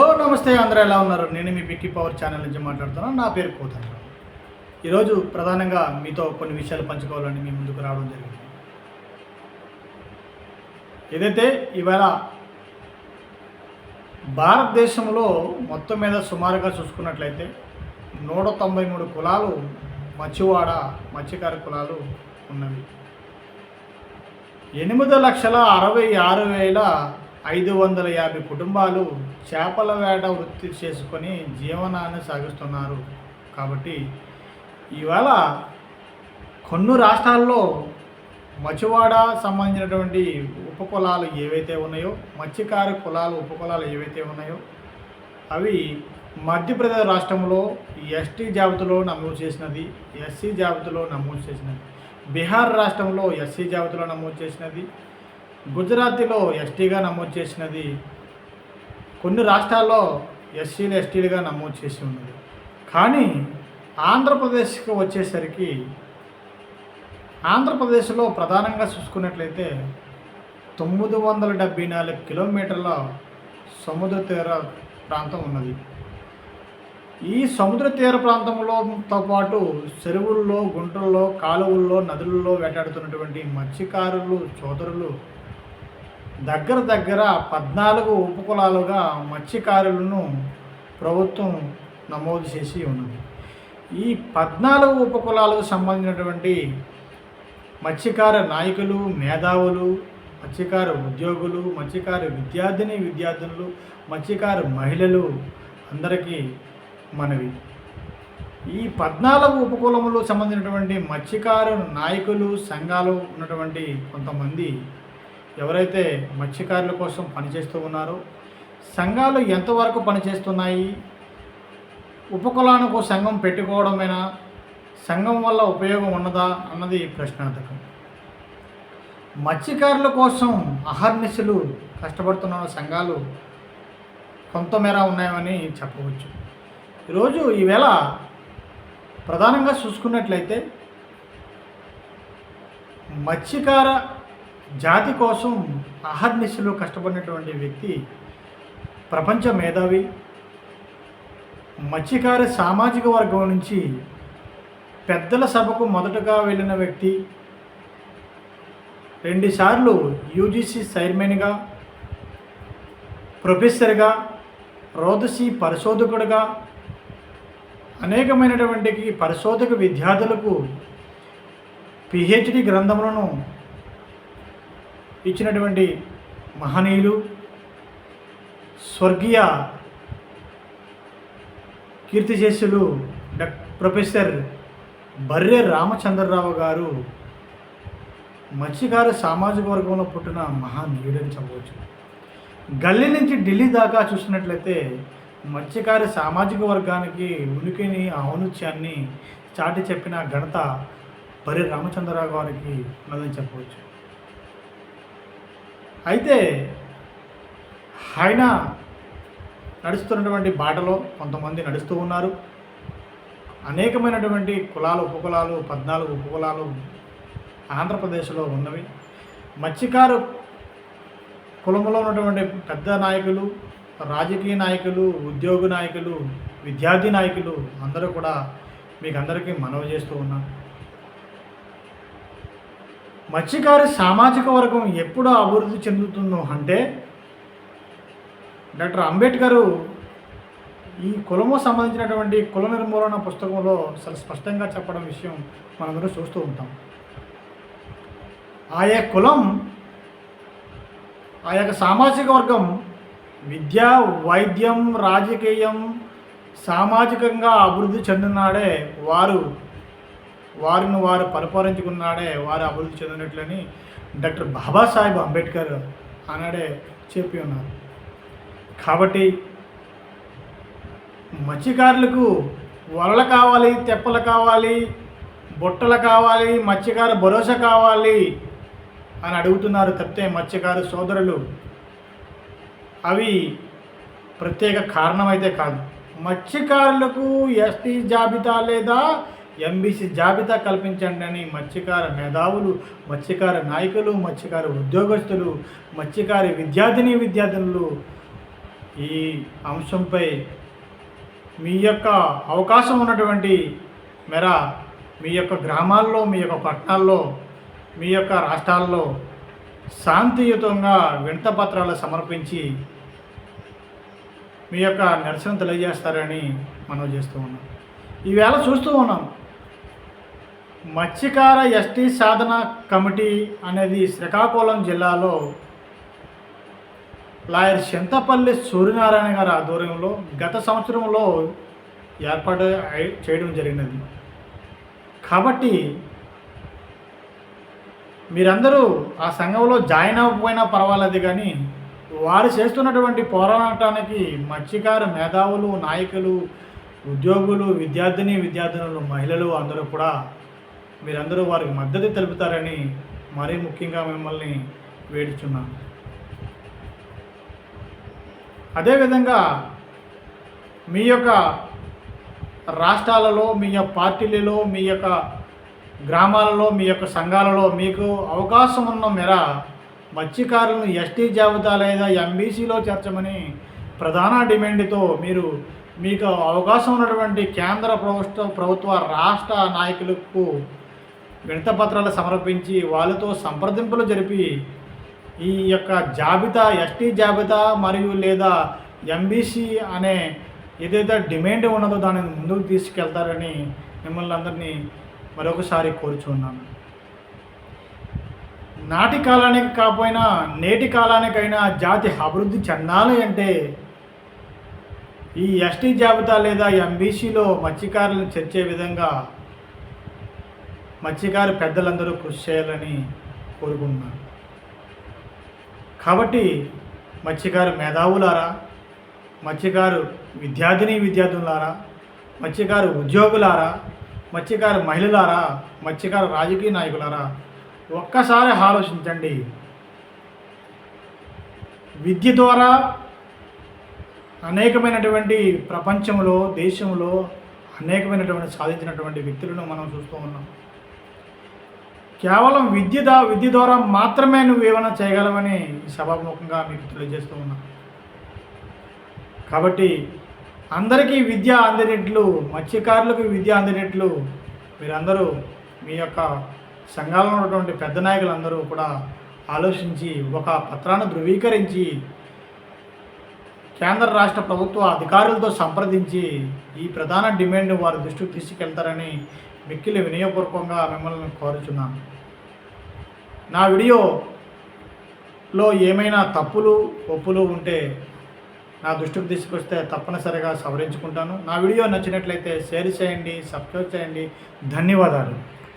Hello నమస్తే. అందరూ ఎలా ఉన్నారు? నేను మీ బిటీ పవర్ ఛానల్ నుంచి మాట్లాడుతున్నాను. నా పేరు కోత ఈరోజు ప్రధానంగా మీతో కొన్ని విషయాలు పంచుకోవాలని మీ ముందుకు రావడం జరిగింది. ఏదైతే ఇవాళ భారతదేశంలో మొత్తం మీద సుమారుగా చూసుకున్నట్లయితే నూట తొంభై మూడు కులాలు మచ్చివాడ మత్స్యకార కులాలు ఉన్నవి. ఎనిమిది లక్షల అరవై ఆరు వేల ఐదు వందల యాభై కుటుంబాలు చేపల వేట వృత్తి చేసుకొని జీవనాన్ని సాగిస్తున్నారు. కాబట్టి ఇవాళ కొన్ని రాష్ట్రాల్లో మచివాడ సంబంధించినటువంటి ఉపకులాలు ఏవైతే ఉన్నాయో మత్స్యకార కులాలు ఉపకులాలు ఏవైతే ఉన్నాయో అవి మధ్యప్రదేశ్ రాష్ట్రంలో ఎస్టీ జాబితాలో నమోదు చేసినది ఎస్సీ జాబితాలో నమోదు చేసినది బీహార్ రాష్ట్రంలో ఎస్సీ జాబితాలో నమోదు చేసినది గుజరాతీలో ఎస్టీగా నమోదు చేసినది కొన్ని రాష్ట్రాల్లో ఎస్సీలు ఎస్టీలుగా నమోదు చేసి ఉన్నది. కానీ ఆంధ్రప్రదేశ్కి వచ్చేసరికి ఆంధ్రప్రదేశ్లో ప్రధానంగా చూసుకున్నట్లయితే తొమ్మిది వందల డెబ్బై నాలుగు కిలోమీటర్ల సముద్ర తీర ప్రాంతం ఉన్నది. ఈ సముద్ర తీర ప్రాంతంలోతో పాటు చెరువుల్లో గుంటల్లో కాలువల్లో నదులలో వేటాడుతున్నటువంటి మత్స్యకారులు సోదరులు దగ్గర దగ్గర పద్నాలుగు ఉపకులాలుగా మత్స్యకారులను ప్రభుత్వం నమోదు చేసి ఉన్నది. ఈ పద్నాలుగు ఉపకులాలకు సంబంధించినటువంటి మత్స్యకార నాయకులు మేధావులు మత్స్యకార ఉద్యోగులు మత్స్యకార విద్యార్థిని విద్యార్థులు మత్స్యకార మహిళలు అందరికీ మనవి. ఈ పద్నాలుగు ఉపకులములు సంబంధించినటువంటి మత్స్యకారు నాయకులు సంఘాలు ఉన్నటువంటి కొంతమంది ఎవరైతే మత్స్యకారుల కోసం పనిచేస్తూ ఉన్నారో సంఘాలు ఎంతవరకు పనిచేస్తున్నాయి ఉపకులానికి సంఘం పెట్టుకోవడమేనా సంఘం వల్ల ఉపయోగం ఉన్నదా అన్నది ప్రశ్నార్థకం. మత్స్యకారుల కోసం అహర్నిశలు కష్టపడుతున్న సంఘాలు కొంతమేర ఉన్నాయని చెప్పవచ్చు. ఈరోజు ఈవేళ ప్రధానంగా చూసుకున్నట్లయితే మత్స్యకార జాతి కోసం అహర్నిశలు కష్టపడినటువంటి వ్యక్తి ప్రపంచ మేధావి మత్స్యకార సామాజిక వర్గం నుంచి పెద్దల సభకు మొదటగా వెళ్ళిన వ్యక్తి రెండుసార్లు యూజీసీ చైర్మన్గా ప్రొఫెసర్గా రోదసి పరిశోధకుడిగా అనేకమైనటువంటి పరిశోధక విద్యార్థులకు పిహెచ్డి గ్రంథములను ఇచ్చినటువంటి మహనీయులు స్వర్గీయ కీర్తిశేషులు డాక్ ప్రొఫెసర్ బర్రె రామచంద్రరావు గారు మత్స్యకార సామాజిక వర్గంలో పుట్టిన మహానీయుడని చెప్పవచ్చు. గల్లీ నుంచి ఢిల్లీ దాకా చూసినట్లయితే మత్స్యకార సామాజిక వర్గానికి ఉనికిని ఔనుత్యాన్ని చాటి చెప్పిన ఘనత బర్రె రామచంద్రరావు గారికి ఉన్నదని చెప్పవచ్చు. అయితే ఆయన నడుస్తున్నటువంటి బాటలో కొంతమంది నడుస్తూ ఉన్నారు. అనేకమైనటువంటి కులాలు ఉపకులాలు పద్నాలుగు ఉపకులాలు ఆంధ్రప్రదేశ్లో ఉన్నవి. మత్స్యకారు కులంలో ఉన్నటువంటి పెద్ద నాయకులు రాజకీయ నాయకులు ఉద్యోగ నాయకులు విద్యార్థి నాయకులు అందరూ కూడా మీకు అందరికీ మనవి చేస్తూ ఉన్నాను మత్స్యకారి సామాజిక వర్గం ఎప్పుడు అభివృద్ధి చెందుతుందో అంటే డాక్టర్ అంబేద్కర్ ఈ కులము సంబంధించినటువంటి కుల నిర్మూలన పుస్తకంలో చాలా స్పష్టంగా చెప్పడం విషయం మనందరూ చూస్తూ ఉంటాం. ఆయా కులం ఆ యొక్క సామాజిక వర్గం విద్య వైద్యం రాజకీయం సామాజికంగా అభివృద్ధి చెందినాడే వారు. వారిని వారు పరిపాలించుకున్నాడే వారు అభివృద్ధి చెందినట్లని డాక్టర్ బాబాసాహెబ్ అంబేద్కర్ ఆనాడే చెప్పి ఉన్నారు. కాబట్టి మత్స్యకారులకు వలలు కావాలి తెప్పలు కావాలి బుట్టలు కావాలి మత్స్యకార భరోసా కావాలి అని అడుగుతున్నారు తప్పితే మత్స్యకారు సోదరులు అవి ప్రత్యేక కారణం అయితే కాదు. మత్స్యకారులకు ఎస్టీ జాబితా లేదా ఎంబీసీ జాబితా కల్పించండి అని మత్స్యకార మేధావులు మత్స్యకార నాయకులు మత్స్యకార ఉద్యోగస్తులు మత్స్యకార విద్యార్థిని విద్యార్థినులు ఈ అంశంపై మీ యొక్క అవకాశం ఉన్నటువంటి మేర మీ యొక్క గ్రామాల్లో మీ యొక్క పట్టణాల్లో మీ యొక్క రాష్ట్రాల్లో శాంతియుతంగా వింతపత్రాలు సమర్పించి మీ యొక్క నిరసన తెలియజేస్తారని మనం చేస్తూ ఉన్నాం. ఈవేళ చూస్తూ ఉన్నాం. మత్స్యకార ఎస్టీ సాధన కమిటీ అనేది శ్రీకాకుళం జిల్లాలో లాయర్ చింతపల్లి సూర్యనారాయణ గారి ఆధ్వర్యంలో గత సంవత్సరంలో ఏర్పాటు చేయడం జరిగినది. కాబట్టి మీరందరూ ఆ సంఘంలో జాయిన్ అవ్వకపోయినా పర్వాలేదు కానీ వారు చేస్తున్నటువంటి పోరాటానికి మత్స్యకార మేధావులు నాయకులు ఉద్యోగులు విద్యార్థిని విద్యార్థినులు మహిళలు అందరూ కూడా మీరందరూ వారికి మద్దతు తెలుపుతారని మరీ ముఖ్యంగా మిమ్మల్ని వేడుచున్నాను అదేవిధంగా మీ యొక్క రాష్ట్రాలలో మీ యొక్క పార్టీలలో మీ యొక్క గ్రామాలలో మీ యొక్క సంఘాలలో మీకు అవకాశం ఉన్న మేర మత్స్యకారులను ఎస్టీ జాబితా లేదా ఎంబీసీలో చేర్చమని ప్రధాన డిమాండ్తో మీరు మీకు అవకాశం ఉన్నటువంటి కేంద్ర ప్రభుత్వ ప్రభుత్వ రాష్ట్ర నాయకులకు వినతపత్రాలు సమర్పించి వాళ్ళతో సంప్రదింపులు జరిపి ఈ యొక్క జాబితా ఎస్టీ జాబితా మరియు లేదా ఎంబీసీ అనే ఏదైతే డిమాండ్ ఉన్నదో దానిని ముందుకు తీసుకెళ్తారని మిమ్మల్ని అందరినీ మరొకసారి కోరుచున్నాను నాటి కాలానికి కాకపోయినా నేటి కాలానికైనా జాతి అభివృద్ధి చెందాలి అంటే ఈ ఎస్టీ జాబితా లేదా ఎంబీసీలో మత్స్యకారులను చేర్చే విధంగా మత్స్యకారు పెద్దలందరూ కృషి చేయాలని కోరుకుంటున్నాను. కాబట్టి మత్స్యకారు మేధావులారా మత్స్యకారు విద్యార్థిని విద్యార్థులారా మత్స్యకారు ఉద్యోగులారా మత్స్యకారు మహిళలారా మత్స్యకారు రాజకీయ నాయకులారా ఒక్కసారి ఆలోచించండి. విద్య ద్వారా అనేకమైనటువంటి ప్రపంచంలో దేశంలో అనేకమైనటువంటి సాధించినటువంటి వ్యక్తులను మనం చూస్తూ ఉన్నాం. కేవలం విద్య దా విద్య ద్వారా మాత్రమే నువ్వు ఏమైనా చేయగలవని ఈ సభాముఖంగా మీకు తెలియజేస్తూ ఉన్నా. కాబట్టి అందరికీ విద్య అందినట్లు మత్స్యకారులకు విద్య అందినట్లు మీరందరూ మీ యొక్క సంఘాలలో ఉన్నటువంటి పెద్ద నాయకులందరూ కూడా ఆలోచించి ఒక పత్రాన్ని ధృవీకరించి కేంద్ర రాష్ట్ర ప్రభుత్వ అధికారులతో సంప్రదించి ఈ ప్రధాన డిమాండ్ వారి దృష్టికి తీసుకెళ్తారని మిక్కిలి వినయపూర్వకంగా మిమ్మల్ని కోరుచున్నాను. నా వీడియోలో ఏమైనా తప్పులు ఒప్పులు ఉంటే నా దృష్టికి తీసుకొస్తే తప్పనిసరిగా సవరించుకుంటాను. నా వీడియో నచ్చినట్లయితే షేర్ చేయండి సబ్స్క్రైబ్ చేయండి. ధన్యవాదాలు.